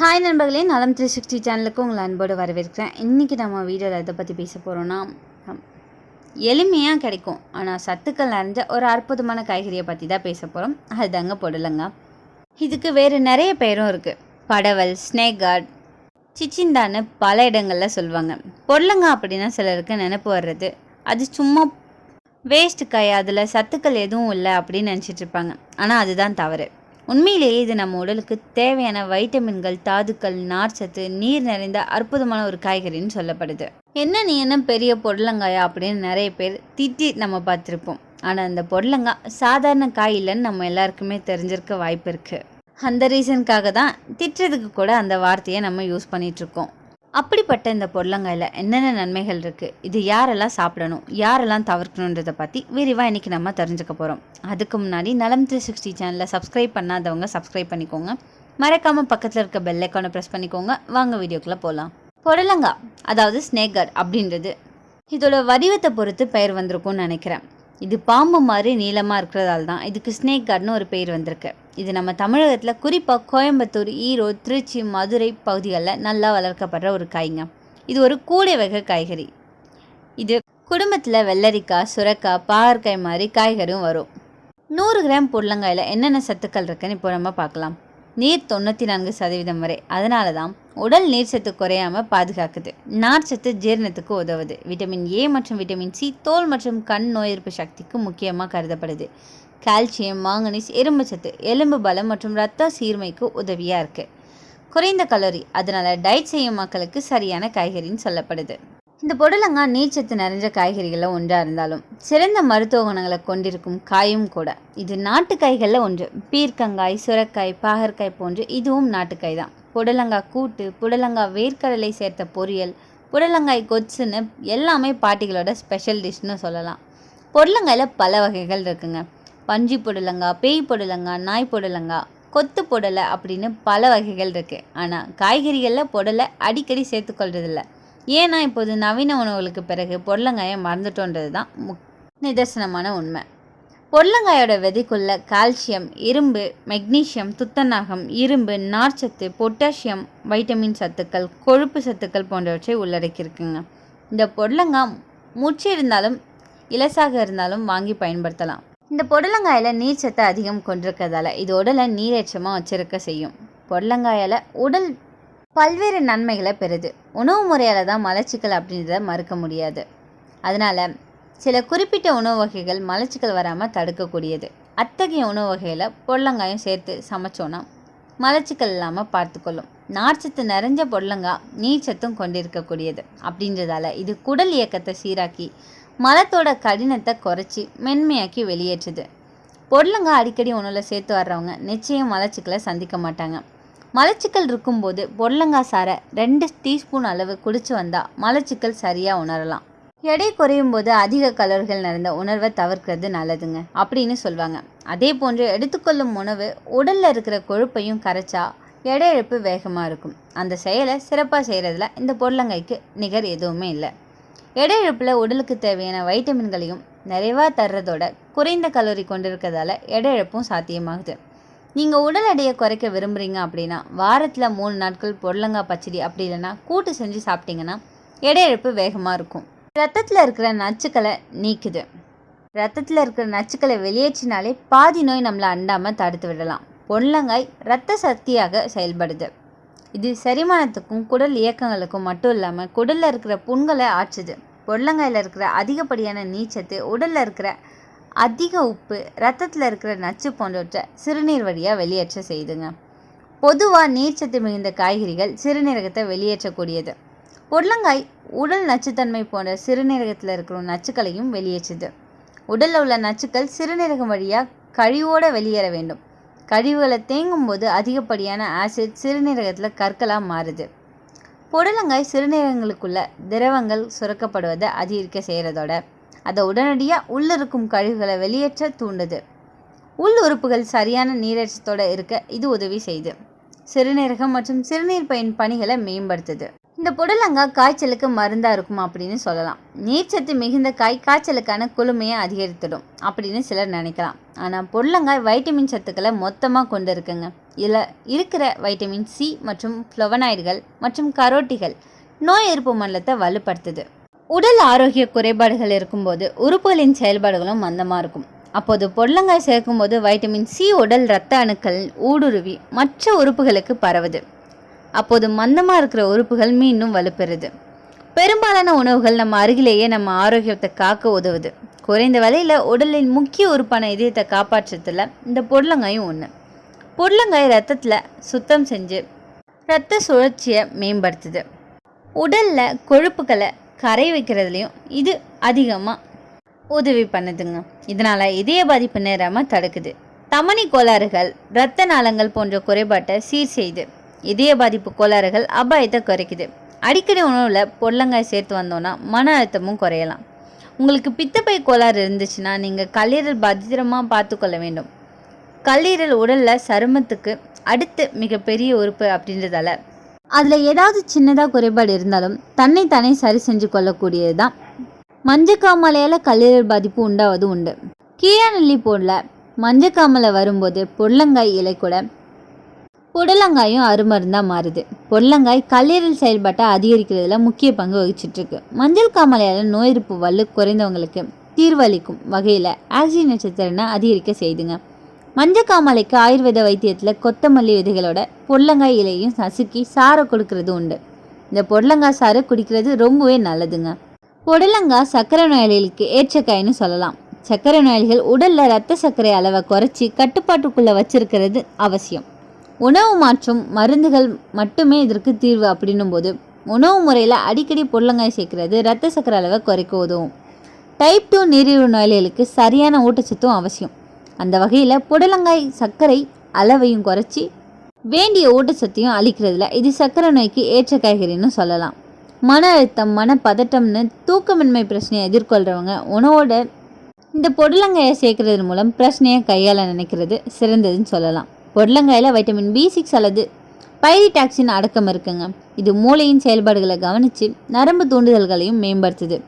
Hi நண்பர்களே நலம் three sixty சேனலுக்கு உங்களை அன்போடு வரவேற்கிறேன். இன்றைக்கி நம்ம வீடியோவில் எதை பற்றி பேச போகிறோன்னா எளிமையாக கிடைக்கும். ஆனால் சத்துக்கள் நிறைஞ்ச ஒரு அற்புதமான காய்கறியை பற்றி தான் பேச போகிறோம் அதுதாங்க பொடலங்க. இதுக்கு வேறு நிறைய பேரும் இருக்குது படவல் ஸ்னேக் கார்ட் சிச்சிந்தான்னு பல இடங்களில் சொல்லுவாங்க. பொடலங்க அப்படின்னா சிலருக்கு நினப்பு வர்றது அது சும்மா வேஸ்ட் காய் அதில் சத்துக்கள் எதுவும் இல்லை அப்படின்னு நினச்சிட்ருப்பாங்க ஆனால் அதுதான் தவறு. உண்மையிலேயே இது நம்ம உடலுக்கு தேவையான வைட்டமின்கள் தாதுக்கள் நார்ச்சத்து நீர் நிறைந்த அற்புதமான ஒரு காய்கறின்னு சொல்லப்படுது. என்ன நீ என்ன பெரிய பொடலங்காயா அப்படின்னு நிறைய பேர் திட்டி நம்ம பார்த்துருப்போம். ஆனால் அந்த பொடலங்காய் சாதாரண காய் இல்லைன்னு நம்ம எல்லாருக்குமே தெரிஞ்சிருக்க வாய்ப்பு இருக்குது அந்த ரீசனுக்காக தான் திட்டுறதுக்கு கூட அந்த வார்த்தையை நம்ம யூஸ் பண்ணிகிட்ருக்கோம் அப்படிப்பட்ட இந்த பொடலங்காயில் என்னென்ன நன்மைகள் இருக்குது இது யாரெல்லாம் சாப்பிடணும்? யாரெல்லாம் தவிர்க்கணுன்றதை பற்றி விரிவாக இன்றைக்கி நம்ம தெரிஞ்சுக்க போகிறோம் அதுக்கு முன்னாடி நலம் த்ரீ சிக்ஸ்டி சேனலில் சப்ஸ்கிரைப் பண்ணாதவங்க சப்ஸ்கிரைப் பண்ணிக்கோங்க. மறக்காமல் பக்கத்தில் இருக்க பெல் ஐக்கானை ப்ரெஸ் பண்ணிக்கோங்க. வாங்க வீடியோக்குள்ளே போகலாம் பொடலங்கா அதாவது ஸ்னேகர் அப்படின்றது இதோட வடிவத்தை பொறுத்து பெயர் வந்திருக்கும்னு நினைக்கிறேன். இது பாம்பு மாதிரி நீளமாக இருக்கிறதால தான். இதுக்கு ஸ்னேக் கார்டுன்னு ஒரு பேர் வந்திருக்கு. இது நம்ம தமிழகத்தில் குறிப்பாக கோயம்புத்தூர் ஈரோடு திருச்சி மதுரை பகுதிகளில் நல்லா வளர்க்கப்படுற ஒரு காய்ங்க. இது ஒரு கூடை வகை காய்கறி. இது குடும்பத்தில் வெள்ளரிக்காய் சுரக்காய் பாகற்காய் மாதிரி காய்கறியும் வரும். நூறு கிராம் புடலங்காயில் என்னென்ன சத்துக்கள் இருக்குன்னு இப்போ நம்ம பார்க்கலாம். நீர் தொண்ணூற்றி நான்கு சதவீதம் வரை. அதனால தான் உடல் நீர் சத்து குறையாமல் பாதுகாக்குது. நார்ச்சத்து ஜீரணத்துக்கு உதவுது. விட்டமின் ஏ மற்றும் விட்டமின் சி தோல் மற்றும் கண் நோய் எதிர்ப்பு சக்திக்கு முக்கியமாக கருதப்படுது. கால்சியம் மாங்கனீஸ் இரும்பு சத்து எலும்பு பலம் மற்றும் ரத்த சீர்மைக்கு உதவியாக இருக்குது குறைந்த கலோரி அதனால் டயட் செய்யும் மக்களுக்கு சரியான காய்கறின்னு சொல்லப்படுது. இந்த புடலங்காய் நீர்ச்சத்து நிறைஞ்ச காய்கறிகளில் ஒன்றாக இருந்தாலும் சிறந்த மருத்துவ குணங்களை கொண்டிருக்கும் காயும் கூட. இது நாட்டுக்காய்களில் ஒன்று. பீர்க்கங்காய் சுரக்காய் பாகற்காய் போன்று இதுவும் நாட்டுக்காய் தான். புடலங்காய் கூட்டு புடலங்காய் வேர்க்கடலை சேர்த்த பொரியல் புடலங்காய் கொச்சுன்னு எல்லாமே பாட்டிகளோட ஸ்பெஷல் டிஷ்னு சொல்லலாம். புடலங்காயில் பல வகைகள் இருக்குங்க. பஞ்சு புடலங்காய் பேய் புடலங்காய் நாய் புடலங்காய் கொத்து புடலை அப்படின்னு பல வகைகள் இருக்குது ஆனால் காய்கறிகளில் புடலை அடிக்கடி சேர்த்துக்கொள்றதில்லை. ஏன்னா இப்போது நவீன உணவுகளுக்கு பிறகு பொடலங்காயை மறந்துட்டோன்றது தான் முக் நிதர்சனமான உண்மை. பொடலங்காயோட விதைக்குள்ள கால்சியம் இரும்பு மெக்னீஷியம் துத்தநாகம் இரும்பு நார்ச்சத்து பொட்டாசியம் வைட்டமின் சத்துக்கள் கொழுப்பு சத்துக்கள் போன்றவற்றை உள்ளடக்கியிருக்குங்க. இந்த பொடலங்காய் மூச்சு இருந்தாலும் இலசாக இருந்தாலும் வாங்கி பயன்படுத்தலாம். இந்த பொடலங்காயில் நீர்ச்சத்து அதிகம் கொண்டிருக்கிறதால இது உடலை நீரேற்றமாக வச்சிருக்க செய்யும். பொடலங்காயால் உடல் பல்வேறு நன்மைகளை பெறுது. உணவு முறையால் தான் மலச்சிக்கல் அப்படின்றத மறுக்க முடியாது. அதனால் சில குறிப்பிட்ட உணவு வகைகள் மலச்சிக்கல் வராமல் தடுக்கக்கூடியது. அத்தகைய உணவு வகையில் பொடலங்காயும் சேர்த்து சமைச்சோன்னா மலச்சிக்கல் இல்லாமல் பார்த்துக்கொள்ளும். நார்ச்சத்து நிறைஞ்ச பொடலங்காய் நீர்ச்சத்தும் கொண்டிருக்கக்கூடியது அப்படின்றதால இது குடல் இயக்கத்தை சீராக்கி மலத்தோட கடினத்தை குறைச்சி மென்மையாக்கி வெளியேற்றுது. பொடலங்காய் அடிக்கடி உணவில் சேர்த்து வர்றவங்க நிச்சயம் மலச்சிக்கலை சந்திக்க மாட்டாங்க. மலச்சிக்கல் இருக்கும்போது பொடலங்காய் சாரை ரெண்டு டீஸ்பூன் அளவு குடிச்சு வந்தால் மலச்சிக்கல் சரியாக உணரலாம். எடை குறையும் போது அதிக கலோரிகள் நிறைந்த உணர்வை தவிர்க்கிறது நல்லதுங்க அப்படின்னு சொல்லுவாங்க அதே போன்று எடுத்துக்கொள்ளும் உணவு உடலில் இருக்கிற கொழுப்பையும் கரைச்சா எடை இழப்பு வேகமாக இருக்கும். அந்த செயலை சிறப்பாக செய்கிறதுல இந்த பொருளங்கைக்கு நிகர் எதுவுமே இல்லை. எடை இழப்பில் உடலுக்கு தேவையான வைட்டமின்களையும் நிறைவாக தர்றதோட குறைந்த கலோரி கொண்டிருக்கிறதால எடை இழப்பும் சாத்தியமாகுது. நீங்கள் உடல் எடையை குறைக்க விரும்புகிறீங்க அப்படின்னா வாரத்தில் மூணு நாட்கள் பொடலங்காய் பச்சடி அப்படி இல்லைன்னா கூட்டு செஞ்சு சாப்பிட்டீங்கன்னா எடை இழப்பு வேகமாக இருக்கும். ரத்தத்தில் இருக்கிற நச்சுக்களை நீக்குது. ரத்தத்தில் இருக்கிற நச்சுக்களை வெளியேற்றினாலே பாதி நோய் நம்மளை அண்டாமல் தடுத்து விடலாம். பொடலங்காய் இரத்த சக்தியாக செயல்படுது. இது செரிமானத்துக்கும் குடல் இயக்கங்களுக்கும் மட்டும் இல்லாமல் குடலில் இருக்கிற புண்களை ஆற்றுது. பொடலங்காயில் இருக்கிற அதிகப்படியான நீச்சத்து உடலில் இருக்கிற அதிக உப்பு ரத்தத்தில் இருக்கிற நச்சு போன்றவற்றை சிறுநீர் வழியாக வெளியேற்ற செய்துங்க. பொதுவாக நீர்ச்சத்து மிகுந்த காய்கறிகள் சிறுநீரகத்தை வெளியேற்றக்கூடியது. பொடலங்காய் உடல் நச்சுத்தன்மை போன்ற சிறுநீரகத்தில் இருக்கிற நச்சுக்களையும் வெளியேற்றுது. உடலில் உள்ள நச்சுக்கள் சிறுநீரகம் வழியாக கழிவோடு வெளியேற வேண்டும். கழிவுகளை தேங்கும் போது அதிகப்படியான ஆசிட் சிறுநீரகத்தில் கற்களாக மாறுது. புடலங்காய் சிறுநீரகங்களுக்குள்ள திரவங்கள் சுரக்கப்படுவதை அதிகரிக்க செய்கிறதோட அதை உடனடியாக உள்ளிருக்கும் கழிவுகளை வெளியேற்ற தூண்டுது. உள் உறுப்புகள் சரியான நீரேற்றத்தோடு இருக்க இது உதவி செய்யுது சிறுநீரகம் மற்றும் சிறுநீர் பயன் பணிகளை மேம்படுத்துது. இந்த புடலங்காய் காய்ச்சலுக்கு மருந்தாக இருக்கும் அப்படின்னு சொல்லலாம். நீர்ச்சத்து மிகுந்த காய் காய்ச்சலுக்கான குளுமையை அதிகரித்திடும் அப்படின்னு சிலர் நினைக்கலாம். ஆனால் புடலங்காய் வைட்டமின் சத்துக்களை மொத்தமாக கொண்டு இருக்குங்க இதில் இருக்கிற வைட்டமின் சி மற்றும் ஃப்ளவனாய்டுகள் மற்றும் கரோட்டிகள் நோய் எதிர்ப்பு மண்டலத்தை வலுப்படுத்துது. உடல் ஆரோக்கிய குறைபாடுகள் இருக்கும்போது உறுப்புகளின் செயல்பாடுகளும் மந்தமாக இருக்கும். அப்போது பொடலங்காய் சேர்க்கும்போது வைட்டமின் சி உடல் இரத்த அணுக்கள் ஊடுருவி மற்ற உறுப்புகளுக்கு பரவுது. அப்போது மந்தமாக இருக்கிற உறுப்புகள் மீண்டும் வலுப்பெறுது. பெரும்பாலான உணவுகள் நம்ம அருகிலேயே நம்ம ஆரோக்கியத்தை காக்க உதவுது. குறைந்த விலையில் உடலின் முக்கிய உறுப்பான இதயத்தை காப்பாற்றுறதுல இந்த பொடலங்காயும் ஒன்று பொடலங்காய் ரத்தத்தில் சுத்தம் செஞ்சு இரத்த சுழற்சியை மேம்படுத்துது. உடலில் கொழுப்புகளை கரை வைக்கிறதுலையும் இது அதிகமாக உதவி பண்ணுதுங்க. இதனால் இதய பாதிப்பு நேராமல் தடுக்குது. தமனி கோளாறுகள் இரத்த நாளங்கள் போன்ற குறைபாட்டை சீர் செய்து இதய பாதிப்பு கோளாறுகள் அபாயத்தை குறைக்குது. அடிக்கடி உணவில் பொடலங்காய் சேர்த்து வந்தோன்னா மன அழுத்தமும் குறையலாம். உங்களுக்கு பித்தப்பை கோளாறு இருந்துச்சுன்னா நீங்கள் கல்லீரல் பத்திரமாக பார்த்துக்கொள்ள வேண்டும். கல்லீரல் உடலில் சருமத்துக்கு அடுத்து மிகப்பெரிய உறுப்பு அப்படின்றதால அதில் ஏதாவது சின்னதாக குறைபாடு இருந்தாலும் தன்னை தானே சரி செஞ்சு கொள்ளக்கூடியது தான் மஞ்சக்காமலையால் கல்லீரல் பாதிப்பு உண்டாவது உண்டு. கீழநெல்லி போடல மஞ்சக்காமலை வரும்போது பொடலங்காய் இலை கூட புடலங்காயும் அருமருந்தாக மாறுது. பொடலங்காய் கல்லீரல் செயல்பாட்டை அதிகரிக்கிறதுல முக்கிய பங்கு வகிச்சிட்ருக்கு. மஞ்சள் காமலையால் நோய் எதிர்ப்பு வலு குறைந்தவங்களுக்கு தீர்வளிக்கும் வகையில் ஆக்சிஜன் நட்சத்திரனை அதிகரிக்க செய்துங்க. மஞ்சக்காமலைக்கு ஆயுர்வேத வைத்தியத்தில் கொத்தமல்லி விதைகளோட பொடலங்காய் இலையும் நசுக்கி சாரை கொடுக்கறது உண்டு. இந்த பொடலங்காய் சாறு குடிக்கிறது ரொம்பவே நல்லதுங்க. பொடலங்காய் சர்க்கரை நோயாளிகளுக்கு ஏற்ற சொல்லலாம். சர்க்கரை நோயாளிகள் உடலில் ரத்த சர்க்கரை அளவை குறைச்சி கட்டுப்பாட்டுக்குள்ளே வச்சிருக்கிறது அவசியம். உணவு மாற்றும் மருந்துகள் மட்டுமே இதற்கு தீர்வு அப்படின்னும் போது உணவு முறையில் அடிக்கடி பொடலங்காய் சேர்க்கிறது ரத்த சக்கரை அளவை குறைக்க உதவும். டைப் டூ நீரிழிவு நோயாளிகளுக்கு சரியான ஊட்டச்சத்தும் அவசியம். அந்த வகையில் புடலங்காய் சர்க்கரை அளவையும் குறைச்சி வேண்டிய ஊட்டச்சத்தையும் அளிக்கிறதுல இது சர்க்கரை நோய்க்கு ஏற்ற காய்கறின்னு சொல்லலாம். மன அழுத்தம் மனப்பதட்டம்னு தூக்கமின்மை பிரச்சனையை எதிர்கொள்கிறவங்க உணவோட இந்த பொடலங்காயை சேர்க்கறது மூலம் பிரச்சனையை கையாள நினைக்கிறது சிறந்ததுன்னு சொல்லலாம். பொடலங்காயில் வைட்டமின் பி சிக்ஸ் அல்லது பைரிடாக்சின் அடக்கம் இருக்குங்க. இது மூளையின் செயல்பாடுகளை கவனித்து நரம்பு தூண்டுதல்களையும் மேம்படுத்துது.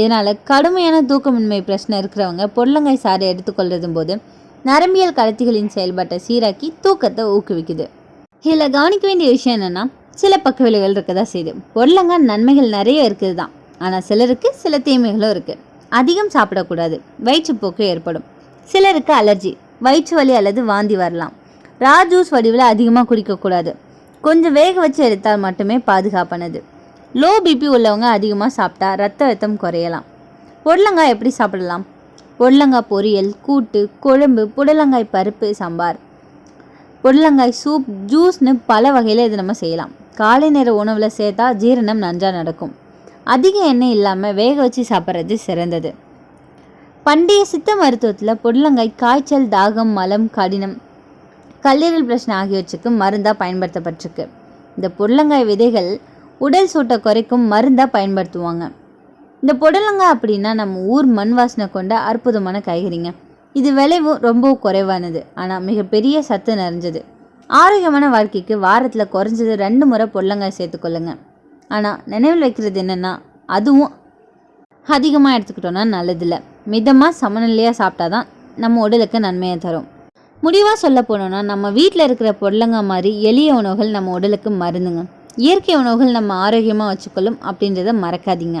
இதனால் கடுமையான தூக்கமின்மை பிரச்சனை இருக்கிறவங்க பொடலங்காய் சாறை எடுத்துக்கொள்றதும் போது நரம்பியல் கடத்திகளின் செயல்பாட்டை சீராக்கி தூக்கத்தை ஊக்குவிக்குது. இதில் கவனிக்க வேண்டிய விஷயம் என்னென்னா சில பக்க விளைவுகள் இருக்க தான் செய்யுது. பொருளங்க நன்மைகள் நிறைய இருக்குது தான் ஆனால் சிலருக்கு சில தீமைகளும் இருக்குது அதிகம் சாப்பிடக்கூடாது. வயிற்றுப்போக்கு ஏற்படும். சிலருக்கு அலர்ஜி வயிற்று வலி அல்லது வாந்தி வரலாம். ரா ஜூஸ் வடிவில் அதிகமாக குடிக்கக்கூடாது. கொஞ்சம் வேக வச்சு எடுத்தால் மட்டுமே பாதுகாப்பானது. லோ பிபி உள்ளவங்க அதிகமாக சாப்பிட்டா ரத்த அழுத்தம் குறையலாம். பொடலங்காய் எப்படி சாப்பிடலாம்? பொடலங்காய் பொரியல் கூட்டு குழம்பு புடலங்காய் பருப்பு சாம்பார். புடலங்காய் சூப் ஜூஸ்னு பல வகையில் இது நம்ம செய்யலாம். காலை நேர உணவில் சேர்த்தா ஜீரணம் நன்றாக நடக்கும். அதிக எண்ணெய் இல்லாமல் வேக வச்சு சாப்பிட்றது சிறந்தது. பண்டைய சித்த மருத்துவத்தில் புடலங்காய் காய்ச்சல் தாகம் மலம் கடினம் கல்லீரல் பிரச்சனை ஆகியவற்றுக்கு மருந்தாக பயன்படுத்தப்பட்டிருக்கு. இந்த புடலங்காய் விதைகள் உடல் சூட்டை குறைக்கும் மருந்தாக பயன்படுத்துவாங்க. இந்த புடலங்காய் அப்படின்னா நம்ம ஊர் மண் வாசனை கொண்ட அற்புதமான காய்கறிங்க. இது விளைவும் ரொம்ப குறைவானது. ஆனால் மிகப்பெரிய சத்து நிறைஞ்சது. ஆரோக்கியமான வாழ்க்கைக்கு வாரத்தில் குறைஞ்சது ரெண்டு முறை பொடலங்காய் சேர்த்துக்கொள்ளுங்க. ஆனால் நினைவில் வைக்கிறது என்னென்னா அதுவும் அதிகமாக எடுத்துக்கிட்டோன்னா நல்லதில்லை. மிதமாக சமநிலையாக சாப்பிட்டா தான் நம்ம உடலுக்கு நன்மையை தரும். முடிவாக சொல்ல போனோன்னா நம்ம வீட்டில் இருக்கிற பொருளங்காய் மாதிரி எளிய உணவுகள் நம்ம உடலுக்கு மருந்துங்க. இயற்கை உணவுகள் நம்ம ஆரோக்கியமாக வச்சுக்கொள்ளும் அப்படின்றத மறக்காதீங்க.